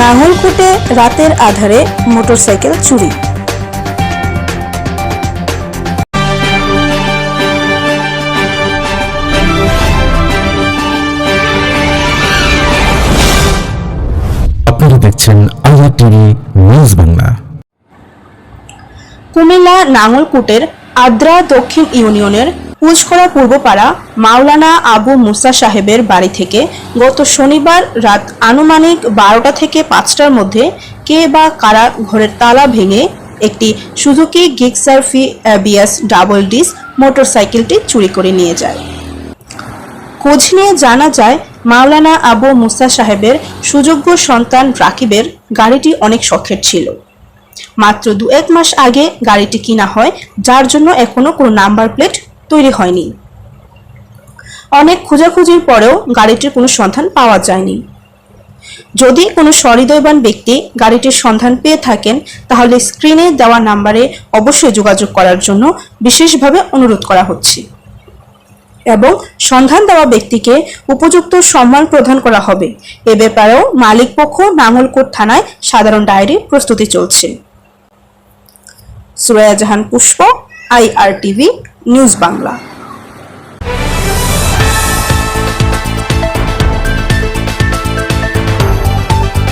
নাঙ্গলকোটে রাতের আধারে মোটরসাইকেল চুরি। আপনারা দেখছেন IR TV news Bangla. Cumilla নাঙ্গলকোটের Adra দক্ষিণ ইউনিয়নের কুচখড়া পূর্বপাড়া মাওলানা আবু মুসা সাহেবের বাড়ি থেকে গত শনিবার রাত আনুমানিক বারোটা থেকে পাঁচটার মধ্যে কে বা কারা ঘরের তালা ভেঙে একটি Suzuki Gixxer FI double disc মোটরসাইকেলটি চুরি করে নিয়ে যায়। খোঁজ নিয়ে জানা যায়, মাওলানা আবু মুসা সাহেবের সুযোগ্য সন্তান রাকিবের গাড়িটি অনেক শখের ছিল। মাত্র দু এক মাস আগে গাড়িটি কিনা হয়, যার জন্য এখনও কোনো নাম্বার প্লেট তৈরি হয়নি। অনেক খোঁজাখুঁজির পরেও গাড়িটির কোনো সন্ধান পাওয়া যায়নি। যদি কোনো সহৃদয়বান ব্যক্তি গাড়িটির সন্ধান পেয়ে থাকেন, তাহলে স্ক্রিনে দেওয়া নাম্বারে অবশ্যই যোগাযোগ করার জন্য বিশেষভাবে অনুরোধ করা হচ্ছে। এবং সন্ধান দেওয়া ব্যক্তিকে উপযুক্ত সম্মান প্রদান করা হবে। এ ব্যাপারেও মালিকপক্ষ নাঙ্গলকোট থানায় সাধারণ ডায়েরি প্রস্তুতি চলছে। Suraiya Jahan Pushpa, IRTV news Bangla.